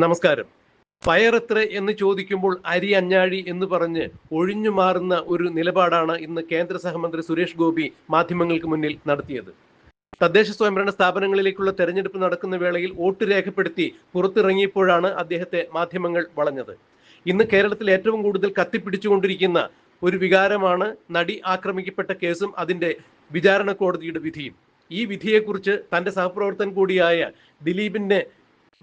നമസ്കാരം. പയറെത്ര എന്ന് ചോദിക്കുമ്പോൾ അരി അഞ്ഞാഴി എന്ന് പറഞ്ഞ് ഒഴിഞ്ഞു മാറുന്ന ഒരു നിലപാടാണ് ഇന്ന് കേന്ദ്ര സഹമന്ത്രി സുരേഷ് ഗോപി മാധ്യമങ്ങൾക്ക് മുന്നിൽ നടത്തിയത്. തദ്ദേശ സ്വയംഭരണ സ്ഥാപനങ്ങളിലേക്കുള്ള തെരഞ്ഞെടുപ്പ് നടക്കുന്ന വേളയിൽ വോട്ട് രേഖപ്പെടുത്തി പുറത്തിറങ്ങിയപ്പോഴാണ് അദ്ദേഹത്തെ മാധ്യമങ്ങൾ വളഞ്ഞത്. ഇന്ന് കേരളത്തിൽ ഏറ്റവും കൂടുതൽ കത്തിപ്പിടിച്ചുകൊണ്ടിരിക്കുന്ന ഒരു വികാരമാണ് നടി ആക്രമിക്കപ്പെട്ട കേസും അതിന്റെ വിചാരണ കോടതിയുടെ വിധിയും. ഈ വിധിയെക്കുറിച്ച് തന്റെ സഹപ്രവർത്തകൻ കൂടിയായ ദിലീപിന്റെ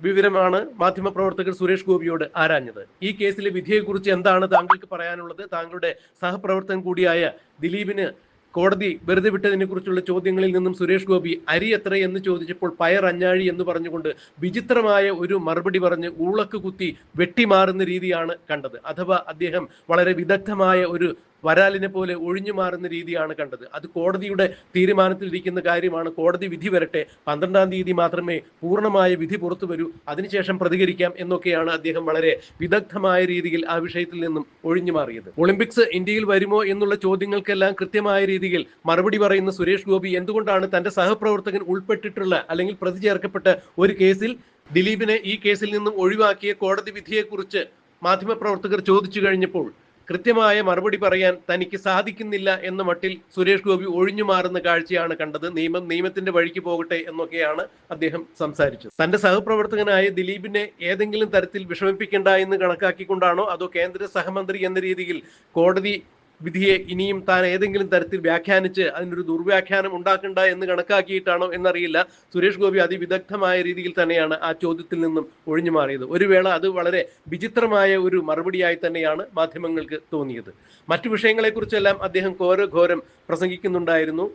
വിവരമാണ് മാധ്യമപ്രവർത്തകർ സുരേഷ് ഗോപിയോട് ആരാഞ്ഞത്. ഈ കേസിലെ വിധിയെക്കുറിച്ച് എന്താണ് താങ്കൾക്ക് പറയാനുള്ളത്? താങ്കളുടെ സഹപ്രവർത്തകൻ കൂടിയായ ദിലീപിന് കോടതി വെറുതെ വിട്ടതിനെ കുറിച്ചുള്ള ചോദ്യങ്ങളിൽ നിന്നും സുരേഷ് ഗോപി അരി എത്ര എന്ന് ചോദിച്ചപ്പോൾ പയർ അഞ്ഞാഴി എന്ന് പറഞ്ഞുകൊണ്ട് വിചിത്രമായ ഒരു മറുപടി പറഞ്ഞ് ഊളക്ക് കുത്തി വെട്ടിമാറുന്ന രീതിയാണ് കണ്ടത്. അഥവാ അദ്ദേഹം വളരെ വിദഗ്ധമായ ഒരു വരാലിനെ പോലെ ഒഴിഞ്ഞു മാറുന്ന രീതിയാണ് കണ്ടത്. അത് കോടതിയുടെ തീരുമാനത്തിലിരിക്കുന്ന കാര്യമാണ്. കോടതി വിധി വരട്ടെ. പന്ത്രണ്ടാം തീയതി മാത്രമേ പൂർണമായ വിധി പുറത്തു വരൂ. അതിനുശേഷം പ്രതികരിക്കാം എന്നൊക്കെയാണ് അദ്ദേഹം വളരെ വിദഗ്ധമായ രീതിയിൽ ആ വിഷയത്തിൽ നിന്നും ഒഴിഞ്ഞു മാറിയത്. ഒളിമ്പിക്സ് ഇന്ത്യയിൽ വരുമോ എന്നുള്ള ചോദ്യങ്ങൾക്കെല്ലാം കൃത്യമായ രീതിയിൽ മറുപടി പറയുന്ന സുരേഷ് ഗോപി എന്തുകൊണ്ടാണ് തന്റെ സഹപ്രവർത്തകൻ ഉൾപ്പെട്ടിട്ടുള്ള അല്ലെങ്കിൽ പ്രതി ചേർക്കപ്പെട്ട ഒരു കേസിൽ ദിലീപിനെ ഈ കേസിൽ നിന്നും ഒഴിവാക്കിയ കോടതി വിധിയെക്കുറിച്ച് മാധ്യമപ്രവർത്തകർ ചോദിച്ചു കഴിഞ്ഞപ്പോൾ കൃത്യമായ മറുപടി പറയാൻ തനിക്ക് സാധിക്കുന്നില്ല എന്ന മട്ടിൽ സുരേഷ് ഗോപി ഒഴിഞ്ഞു മാറുന്ന കാഴ്ചയാണ് കണ്ടത്. നിയമം നിയമത്തിന്റെ വഴിക്ക് പോകട്ടെ എന്നൊക്കെയാണ് അദ്ദേഹം സംസാരിച്ചത്. തന്റെ സഹപ്രവർത്തകനായ ദിലീപിനെ ഏതെങ്കിലും തരത്തിൽ വിഷമിപ്പിക്കേണ്ട എന്ന് കണക്കാക്കിക്കൊണ്ടാണോ അതോ കേന്ദ്ര സഹമന്ത്രി എന്ന രീതിയിൽ കോടതി വിധിയെ ഇനിയും താൻ ഏതെങ്കിലും തരത്തിൽ വ്യാഖ്യാനിച്ച് അതിനൊരു ദുർവ്യാഖ്യാനം ഉണ്ടാക്കണ്ട എന്ന് കണക്കാക്കിയിട്ടാണോ എന്നറിയില്ല. സുരേഷ് ഗോപി അതിവിദഗ്ധമായ രീതിയിൽ തന്നെയാണ് ആ ചോദ്യത്തിൽ നിന്നും ഒഴിഞ്ഞു മാറിയത്. ഒരു വേള അത് വളരെ വിചിത്രമായ ഒരു മറുപടിയായി തന്നെയാണ് മാധ്യമങ്ങൾക്ക് തോന്നിയത്. മറ്റു വിഷയങ്ങളെക്കുറിച്ചെല്ലാം അദ്ദേഹം ഘോരഘോരം പ്രസംഗിക്കുന്നുണ്ടായിരുന്നു.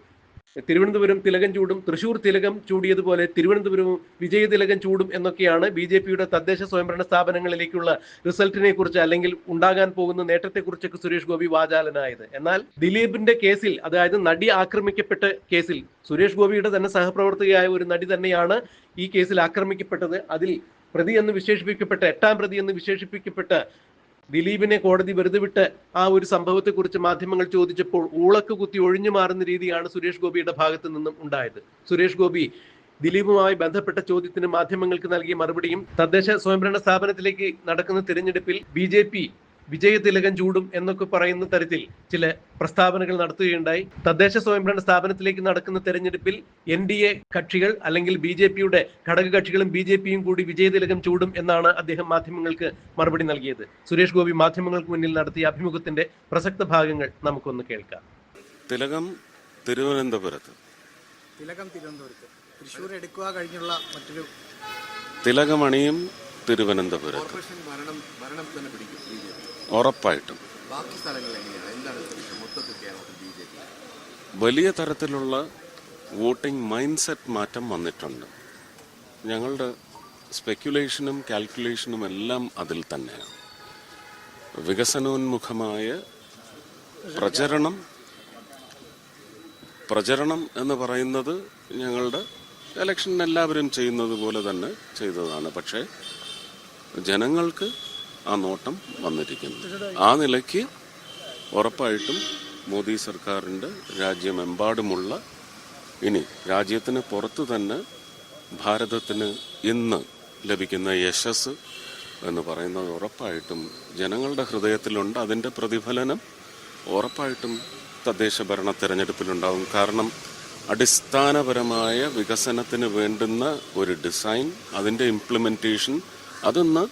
തിരുവനന്തപുരം തിലകം ചൂടും തൃശൂർ തിലകം ചൂടിയതുപോലെ തിരുവനന്തപുരവും വിജയ തിലകം ചൂടും എന്നൊക്കെയാണ് ബി ജെ പിയുടെ തദ്ദേശ സ്വയംഭരണ സ്ഥാപനങ്ങളിലേക്കുള്ള റിസൾട്ടിനെ കുറിച്ച് അല്ലെങ്കിൽ ഉണ്ടാകാൻ പോകുന്ന നേട്ടത്തെക്കുറിച്ചൊക്കെ സുരേഷ് ഗോപി വാചാലനായത്. എന്നാൽ ദിലീപിന്റെ കേസിൽ അതായത് നടി ആക്രമിക്കപ്പെട്ട കേസിൽ സുരേഷ് ഗോപിയുടെ തന്നെ സഹപ്രവർത്തകയായ ഒരു നടി തന്നെയാണ് ഈ കേസിൽ ആക്രമിക്കപ്പെട്ടത്. അതിൽ പ്രതി എന്ന് വിശേഷിപ്പിക്കപ്പെട്ട എട്ടാം പ്രതി എന്ന് വിശേഷിപ്പിക്കപ്പെട്ട ദിലീപിനെ കോടതി വെറുതെ വിട്ട് ആ ഒരു സംഭവത്തെക്കുറിച്ച് മാധ്യമങ്ങൾ ചോദിച്ചപ്പോൾ ഊളക്ക് കുത്തി ഒഴിഞ്ഞു മാറുന്ന രീതിയാണ് സുരേഷ് ഗോപിയുടെ ഭാഗത്തു നിന്നും ഉണ്ടായത്. സുരേഷ് ഗോപി ദിലീപുമായി ബന്ധപ്പെട്ട ചോദ്യത്തിന് മാധ്യമങ്ങൾക്ക് നൽകിയ മറുപടിയും തദ്ദേശ സ്വയംഭരണ സ്ഥാപനത്തിലേക്ക് നടക്കുന്ന തിരഞ്ഞെടുപ്പിൽ ബി ജെ പി വിജയ തിലകം ചൂടും എന്നൊക്കെ പറയുന്ന തരത്തിൽ ചില പ്രസ്താവനകൾ നടത്തുകയുണ്ടായി. തദ്ദേശ സ്വയംഭരണ സ്ഥാപനത്തിലേക്ക് നടക്കുന്ന തെരഞ്ഞെടുപ്പിൽ എൻ ഡി എ കക്ഷികൾ അല്ലെങ്കിൽ ബി ജെ പിയുടെ ഘടക കക്ഷികളും ബി ജെ പിയും കൂടി വിജയതിലകം ചൂടും എന്നാണ് അദ്ദേഹം മാധ്യമങ്ങൾക്ക് മറുപടി നൽകിയത്. സുരേഷ് ഗോപി മാധ്യമങ്ങൾക്ക് മുന്നിൽ നടത്തിയ അഭിമുഖത്തിന്റെ പ്രസക്ത ഭാഗങ്ങൾ നമുക്കൊന്ന് കേൾക്കാം. തിലകം തിരുവനന്തപുരത്ത്. തിലകം തിരുവനന്തപുരത്ത്. തൃശ്ശൂർ എടുക്കുക കഴിഞ്ഞുള്ള മറ്റൊരു തിലകമണിയും തിരുവനന്തപുരത്ത്. ഉറപ്പായിട്ടും. വലിയ തരത്തിലുള്ള വോട്ടിംഗ് മൈൻഡ് സെറ്റ് മാറ്റം വന്നിട്ടുണ്ട്. ഞങ്ങളുടെ സ്പെക്യുലേഷനും കാൽക്കുലേഷനും എല്ലാം അതിൽ തന്നെയാണ്. വികസനോന്മുഖമായ പ്രചരണം പ്രചരണം എന്ന് പറയുന്നത് ഞങ്ങളുടെ ഇലക്ഷൻ എല്ലാവരും ചെയ്യുന്നത് പോലെ തന്നെ ചെയ്തതാണ്. പക്ഷേ ജനങ്ങൾക്ക് ആ നോട്ടം വന്നിരിക്കുന്നു. ആ നിലയ്ക്ക് ഉറപ്പായിട്ടും മോദി സർക്കാരിന്റെ രാജ്യമെമ്പാടുമുള്ള ഇനി രാജ്യത്തിന് പുറത്ത് തന്നെ ഭാരതത്തിന് ഇന്ന് ലഭിക്കുന്ന യശസ് എന്ന് പറയുന്നത് ഉറപ്പായിട്ടും ജനങ്ങളുടെ ഹൃദയത്തിലുണ്ട്. അതിന്റെ പ്രതിഫലനം ഉറപ്പായിട്ടും തദ്ദേശ ഭരണ തിരഞ്ഞെടുപ്പിലുണ്ടാകും. കാരണം അടിസ്ഥാനപരമായ വികസനത്തിന് വേണ്ടുന്ന ഒരു ഡിസൈൻ അതിന്റെ ഇംപ്ലിമെന്റേഷൻ അതൊന്ന്?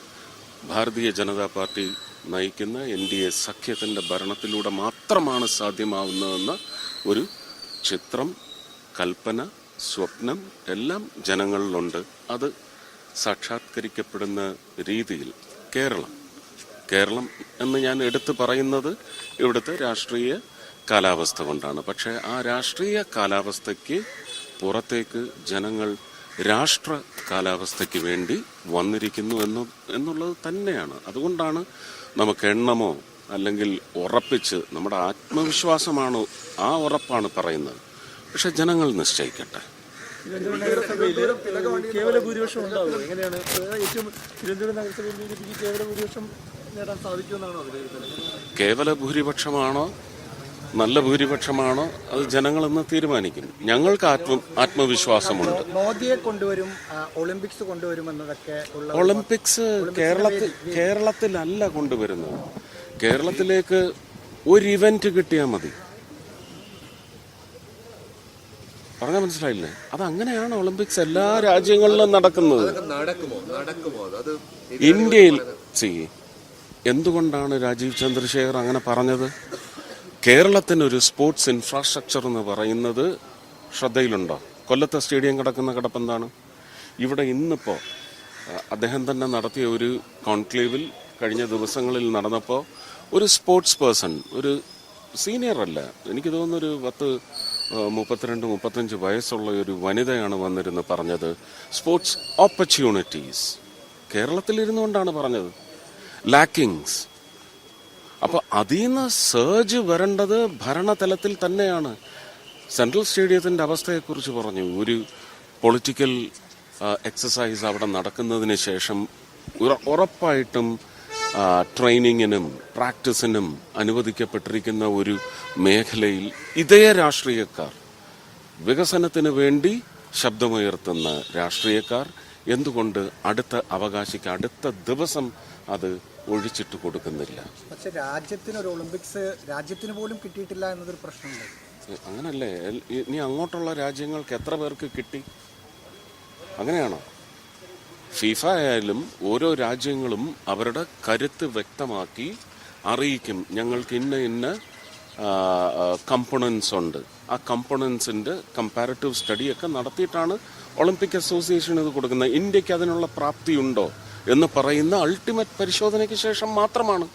ഭാരതീയ ജനതാ പാർട്ടി നയിക്കുന്ന എൻ ഡി എ സഖ്യത്തിന്റെ ഭരണത്തിലൂടെ മാത്രമാണ് സാധ്യമാവുന്നതെന്ന ഒരു ചിത്രം കൽപ്പന സ്വപ്നം എല്ലാം ജനങ്ങളിലുണ്ട്. അത് സാക്ഷാത്കരിക്കപ്പെടുന്ന രീതിയിൽ കേരളം. കേരളം എന്ന് ഞാൻ എടുത്തു പറയുന്നത് ഇവിടുത്തെ രാഷ്ട്രീയ കാലാവസ്ഥ കൊണ്ടാണ്. പക്ഷേ ആ രാഷ്ട്രീയ കാലാവസ്ഥയ്ക്ക് പുറത്തേക്ക് ജനങ്ങൾ രാഷ്ട്ര കാലാവസ്ഥയ്ക്ക് വേണ്ടി വന്നിരിക്കുന്നു എന്ന് എന്നുള്ളത് തന്നെയാണ്. അതുകൊണ്ടാണ് നമുക്ക് എണ്ണമോ അല്ലെങ്കിൽ ഉറപ്പിച്ച് നമ്മുടെ ആത്മവിശ്വാസമാണ് ആ ഉറപ്പാണ് പറയുന്നത്. പക്ഷെ ജനങ്ങൾ നിശ്ചയിക്കട്ടെ. കേവല ഭൂരിപക്ഷം എങ്ങനെയാണ്? ഏറ്റവും തിരുവനന്തപുരം നഗരസഭയിൽ ബി ജെ പിക്ക് കേവല ഭൂരിപക്ഷം നേടാൻ സാധിക്കുമെന്നാണോ വിലയിരുത്തൽ കേവല ഭൂരിപക്ഷമാണോ? നല്ല ഭൂരിപക്ഷമാണോ അത് ജനങ്ങളെന്ന് തീരുമാനിക്കും ഞങ്ങൾക്ക് ആത്മ ആത്മവിശ്വാസമുണ്ട്. മോദിയെ കൊണ്ടുവരും ഒളിമ്പിക്സ് കൊണ്ടുവരുമെന്നതൊക്കെ ഒളിമ്പിക്സ് കേരളത്തിൽ കേരളത്തിലല്ല കൊണ്ടുവരുന്നത്. കേരളത്തിലേക്ക് ഒരു ഇവന്റ് കിട്ടിയാൽ മതി. പറഞ്ഞാൽ മനസ്സിലായില്ലേ? അത് അങ്ങനെയാണ് ഒളിമ്പിക്സ് എല്ലാ രാജ്യങ്ങളിലും നടക്കുന്നത്. അതൊക്കെ നടക്കുമോ? നടക്കുമോ? അത് അത് ഇന്ത്യയിൽ ചെയ്യേ എന്തുകൊണ്ടാണ് രാജീവ് ചന്ദ്രശേഖർ അങ്ങനെ പറഞ്ഞത്? കേരളത്തിനൊരു സ്പോർട്സ് ഇൻഫ്രാസ്ട്രക്ചർ എന്ന് പറയുന്നത് ശ്രദ്ധയിലുണ്ടോ? കൊല്ലത്തെ സ്റ്റേഡിയം കിടക്കുന്ന കിടപ്പെന്താണ് ഇവിടെ ഇന്നിപ്പോൾ അദ്ദേഹം തന്നെ നടത്തിയ ഒരു കോൺക്ലേവിൽ കഴിഞ്ഞ ദിവസങ്ങളിൽ നടന്നപ്പോൾ ഒരു സ്പോർട്സ് പേഴ്സൺ ഒരു സീനിയർ അല്ല എനിക്ക് തോന്നുന്നു ഒരു പത്ത് മുപ്പത്തിരണ്ട് മുപ്പത്തഞ്ച് വയസ്സുള്ള ഒരു വനിതയാണ് വന്നിരുന്ന് പറഞ്ഞത് സ്പോർട്സ് ഓപ്പർച്യൂണിറ്റീസ് കേരളത്തിലിരുന്നുകൊണ്ടാണ് പറഞ്ഞത്. ലാക്കിങ്സ് അപ്പൊ അതിൽ നിന്ന് സർജ് വരേണ്ടത് ഭരണതലത്തിൽ തന്നെയാണ്. സെൻട്രൽ സ്റ്റേഡിയത്തിന്റെ അവസ്ഥയെക്കുറിച്ച് പറഞ്ഞു. ഒരു പൊളിറ്റിക്കൽ എക്സസൈസ് അവിടെ നടക്കുന്നതിന് ശേഷം ഉറപ്പായിട്ടും ട്രെയിനിങ്ങിനും പ്രാക്ടീസിനും അനുവദിക്കപ്പെട്ടിരിക്കുന്ന ഒരു മേഖലയിൽ ഇതേ രാഷ്ട്രീയക്കാർ. വികസനത്തിന് വേണ്ടി ശബ്ദമുയർത്തുന്ന രാഷ്ട്രീയക്കാർ. എന്തുകൊണ്ട് അടുത്ത അവകാശിക്ക് അടുത്ത ദിവസം അത് ഒഴിച്ചിട്ട് കൊടുക്കുന്നില്ല. പക്ഷെ രാജ്യത്തിന് ഒരു ഒളിമ്പിക്സ് രാജ്യത്തിന് പോലും കിട്ടിയിട്ടില്ല എന്നതൊരു പ്രശ്നമുണ്ട്. അങ്ങനല്ലേ? ഇനി അങ്ങോട്ടുള്ള രാജ്യങ്ങൾക്ക് എത്ര പേർക്ക് കിട്ടി? അങ്ങനെയാണോ? ഫിഫ ആയാലും ഓരോ രാജ്യങ്ങളും അവരുടെ കരുത്ത് വ്യക്തമാക്കി അറിയിക്കും. ഞങ്ങൾക്ക് ഇന്ന ഇന്ന കമ്പണൻസ് ഉണ്ട്. ആ കമ്പണൻസിന്റെ കമ്പാരറ്റീവ് സ്റ്റഡിയൊക്കെ നടത്തിയിട്ടാണ് ഒളിമ്പിക് അസോസിയേഷൻ ഇത് കൊടുക്കുന്നത്. ഇന്ത്യയ്ക്ക് അതിനുള്ള പ്രാപ്തിയുണ്ടോ? എന്ന് പറയുന്ന അൾട്ടിമേറ്റ് പരിശോധനയ്ക്ക് ശേഷം മാത്രമാണ്.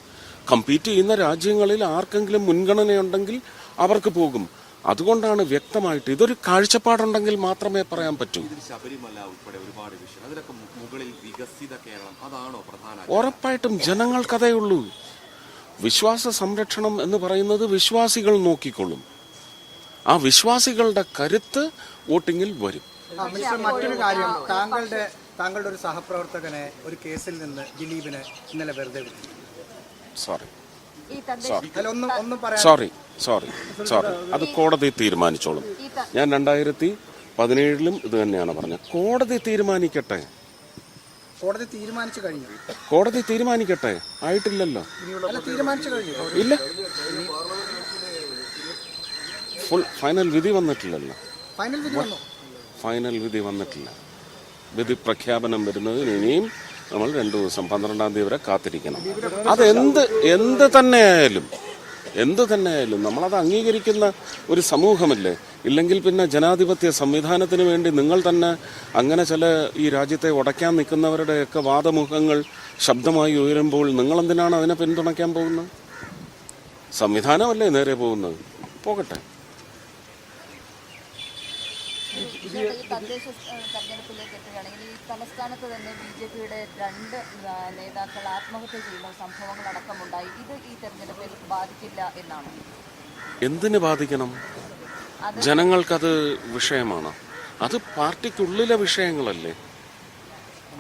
കമ്പീറ്റ് ചെയ്യുന്ന രാജ്യങ്ങളിൽ ആർക്കെങ്കിലും മുൻഗണനയുണ്ടെങ്കിൽ അവർക്ക് പോകും. അതുകൊണ്ടാണ് വ്യക്തമായിട്ട് ഇതൊരു കാഴ്ചപ്പാടുണ്ടെങ്കിൽ മാത്രമേ പറയാൻ പറ്റൂ. ശബരിമല ഉൾപ്പെടെ ഒരുപാട് വിഷയം. അതിലൊക്കെ മു- മുകളിൽ വികസിത കേരളം. അതാണോ പ്രധാന ഉറപ്പായിട്ടും ജനങ്ങൾക്കതേ ഉള്ളൂ വിശ്വാസ സംരക്ഷണം എന്ന് പറയുന്നത് വിശ്വാസികൾ നോക്കിക്കൊള്ളും. ആ വിശ്വാസികളുടെ കരുത്ത് വോട്ടിങ്ങിൽ വരും. മറ്റൊരു കാര്യം. താങ്കളുടെ താങ്കളുടെ ഒരു സഹപ്രവർത്തകനെ ഒരു കേസിൽ നിന്ന് ദിലീപിനെ ഇന്നലെ വെറുതെ വിട്ടു. സോറി സോറി ഒന്നും ഒന്നും പറയാൻ സോറി സോറി സോറി അത് കോടതി തീരുമാനിച്ചോളും. ഞാൻ രണ്ടായിരത്തി പതിനേഴിലും ഇത് തന്നെയാണ് പറഞ്ഞത്. കോടതി തീരുമാനിക്കട്ടെ. കോടതി തീരുമാനിച്ചു കഴിഞ്ഞു. കോടതി തീരുമാനിക്കട്ടെ. ആയിട്ടില്ലല്ലോ. തീരുമാനിച്ചു കഴിഞ്ഞു. ഇല്ല. ഫുൾ ഫൈനൽ വിധി വന്നിട്ടില്ലല്ലോ. ഫൈനൽ വിധി വന്നു? ഫൈനൽ വിധി വന്നിട്ടില്ല. വിധി പ്രഖ്യാപനം വരുന്നതിന് ഇനിയും നമ്മൾ രണ്ടു ദിവസം പന്ത്രണ്ടാം തീയതി വരെ കാത്തിരിക്കണം. അതെന്ത് എന്ത് തന്നെയായാലും എന്ത് തന്നെയായാലും നമ്മളത് അംഗീകരിക്കുന്ന ഒരു സമൂഹമല്ലേ? ഇല്ലെങ്കിൽ പിന്നെ ജനാധിപത്യ സംവിധാനത്തിന് വേണ്ടി നിങ്ങൾ തന്നെ അങ്ങനെ ചില ഈ രാജ്യത്തെ ഉടയ്ക്കാൻ നിൽക്കുന്നവരുടെയൊക്കെ വാദമുഖങ്ങൾ ശബ്ദമായി ഉയരുമ്പോൾ നിങ്ങൾ എന്തിനാണ് അതിനെ പിന്തുണയ്ക്കാൻ പോകുന്നത്? സംവിധാനമല്ലേ നേരെ പോകുന്നത്? പോകട്ടെ. ഈ തദ്ദേശ തെരഞ്ഞെടുപ്പിലേക്ക് എത്തുകയാണെങ്കിൽ ഈ തലസ്ഥാനത്ത് തന്നെ ബി ജെ പിയുടെ രണ്ട് നേതാക്കൾ ആത്മഹത്യ ചെയ്യുന്ന സംഭവങ്ങളടക്കമുണ്ടായി. ഇത് ഈ തെരഞ്ഞെടുപ്പിൽ ബാധിക്കില്ല എന്നാണ്. എന്തിന് ബാധിക്കണം? ജനങ്ങൾക്കത് വിഷയമാണ്? അത് പാർട്ടിക്കുള്ളിലെ വിഷയങ്ങളല്ലേ?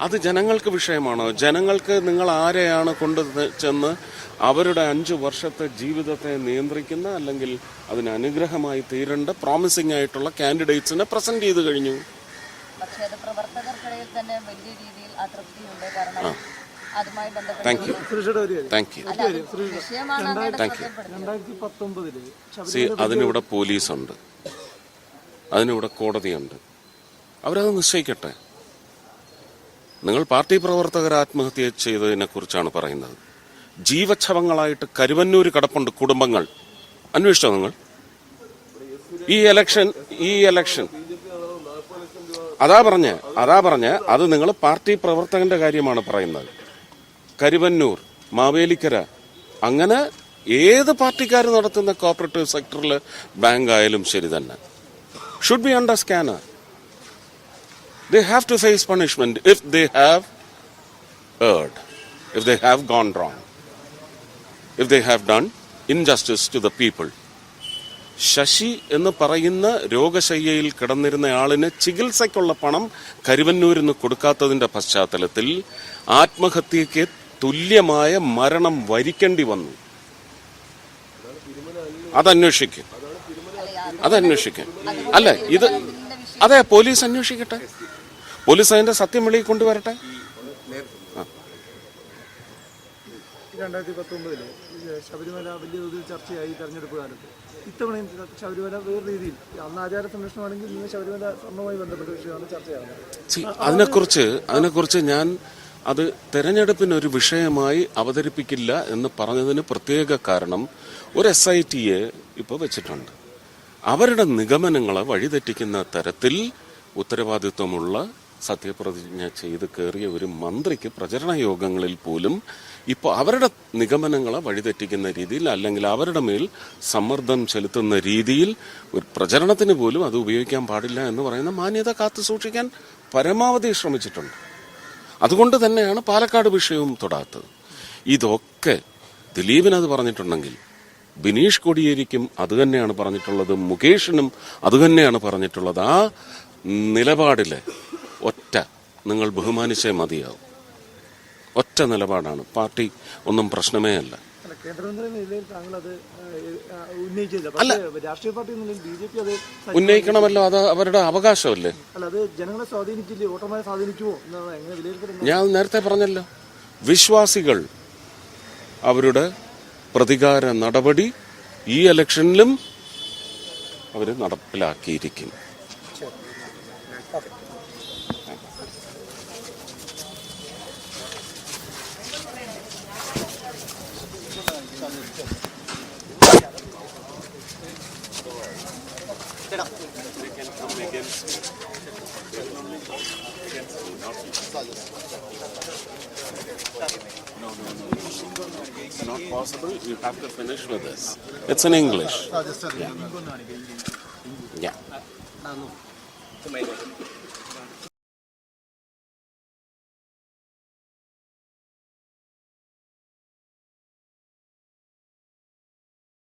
അത് ജനങ്ങൾക്ക് വിഷയമാണോ? ജനങ്ങൾക്ക് നിങ്ങൾ ആരെയാണ് കൊണ്ട് ചെന്ന് അവരുടെ അഞ്ചു വർഷത്തെ ജീവിതത്തെ നിയന്ത്രിക്കുന്ന അല്ലെങ്കിൽ അതിന് അനുഗ്രഹമായി തീരേണ്ട പ്രോമിസിംഗ് ആയിട്ടുള്ള കാൻഡിഡേറ്റ്സിനെ പ്രസന്റ് ചെയ്ത് കഴിഞ്ഞു? പക്ഷേ അത് പ്രവർത്തകർക്കിടയിൽ തന്നെ വലിയ രീതിയിൽ അതൃപ്തിയുണ്ട്. കാരണം അതുമായി ബന്ധപ്പെട്ട് അതിനിവിടെ പോലീസുണ്ട്. അതിനിവിടെ കോടതിയുണ്ട്. അവരത് നിശ്ചയിക്കട്ടെ. നിങ്ങൾ പാർട്ടി പ്രവർത്തകർ ആത്മഹത്യ ചെയ്തതിനെ കുറിച്ചാണ് പറയുന്നത്. ജീവച്ഛവങ്ങളായിട്ട് കരുവന്നൂർ കിടപ്പുണ്ട് കുടുംബങ്ങൾ. അന്വേഷിച്ചോ നിങ്ങൾ? ഈ എലക്ഷൻ ഈ എലക്ഷൻ അതാ പറഞ്ഞ അതാ പറഞ്ഞ അത് നിങ്ങൾ പാർട്ടി പ്രവർത്തകന്റെ കാര്യമാണ് പറയുന്നത്. കരുവന്നൂർ മാവേലിക്കര അങ്ങനെ ഏത് പാർട്ടിക്കാർ നടത്തുന്ന കോപ്പറേറ്റീവ് സെക്ടറിൽ ബാങ്ക് ആയാലും ശരി തന്നെ. Should be under scanner they have to face punishment if they have erred, if they have gone wrong, if they have done injustice to the people. Shashi എന്ന് പറയുന്ന രോഗശയ്യയിൽ കിടന്നിരുന്ന ആളിന് ചികിത്സയ്ക്കുള്ള പണം കരുവന്നൂരിന് കൊടുക്കാത്തതിന്റെ പശ്ചാത്തലത്തിൽ ആത്മഹത്യയ്ക്ക് തുല്യമായ മരണം വരിക്കേണ്ടി വന്നു. അതന്വേഷിക്കും. അതന്വേഷിക്കും. അല്ല ഇത് അതെ പോലീസ് അന്വേഷിക്കട്ടെ. പോലീസ് അതിന്റെ സത്യം വെളിയിൽ കൊണ്ടുവരട്ടെ. രണ്ടായിരത്തി പത്തൊമ്പതിൽ ശബരിമല വലിയ തോതിൽ ചർച്ചയായി തെരഞ്ഞെടുപ്പ് കാലത്ത്. ഇത്തവണയും ശബരിമല വേറെ രീതിയിൽ അന്ന് ആചാര സംരക്ഷണമാണെങ്കിൽ ഇന്ന് ശബരിമല സ്വർണവുമായി ബന്ധപ്പെട്ട വിഷയമാണ് ചർച്ചയാകുന്നത് അതിനെക്കുറിച്ച് അതിനെക്കുറിച്ച് ഞാൻ അത് തെരഞ്ഞെടുപ്പിന് ഒരു വിഷയമായി അവതരിപ്പിക്കില്ല എന്ന് പറഞ്ഞതിന് പ്രത്യേക കാരണം ഒരു എസ് ഐ ടിയെ ഇപ്പോൾ വെച്ചിട്ടുണ്ട്. അവരുടെ നിഗമനങ്ങളെ വഴിതെറ്റിക്കുന്ന തരത്തിൽ ഉത്തരവാദിത്വമുള്ള സത്യപ്രതിജ്ഞ ചെയ്ത് കയറിയ ഒരു മന്ത്രിക്ക് പ്രചരണ യോഗങ്ങളിൽ പോലും ഇപ്പോൾ അവരുടെ നിഗമനങ്ങളെ വഴിതെറ്റിക്കുന്ന രീതിയിൽ അല്ലെങ്കിൽ അവരുടെ മേൽ സമ്മർദ്ദം ചെലുത്തുന്ന രീതിയിൽ ഒരു പ്രചരണത്തിന് പോലും അത് ഉപയോഗിക്കാൻ പാടില്ല എന്ന് പറയുന്ന മാന്യത കാത്തു സൂക്ഷിക്കാൻ പരമാവധി ശ്രമിച്ചിട്ടുണ്ട്. അതുകൊണ്ട് തന്നെയാണ് പാലക്കാട് വിഷയവും തൊടാത്തത്. ഇതൊക്കെ ദിലീപിനത് പറഞ്ഞിട്ടുണ്ടെങ്കിൽ ബിനീഷ് കോടിയേരിക്കും അത് തന്നെയാണ് പറഞ്ഞിട്ടുള്ളത് മുകേഷിനും അത് തന്നെയാണ് പറഞ്ഞിട്ടുള്ളത്. ആ നിലപാടിൽ ഒറ്റ നിങ്ങൾ ബഹുമാനിച്ചേ മതിയാവും. ഒറ്റ നിലപാടാണ്. പാർട്ടി ഒന്നും പ്രശ്നമേ അല്ല. ഉന്നയിക്കണമല്ലോ അത് അവരുടെ അവകാശമല്ലേ? ഞാൻ നേരത്തെ പറഞ്ഞല്ലോ വിശ്വാസികൾ അവരുടെ പ്രതികാര നടപടി ഈ ഇലക്ഷനിലും അവർ നടപ്പിലാക്കിയിരിക്കും. It's not possible. You have to finish with this. It's in English. Yeah. Yeah.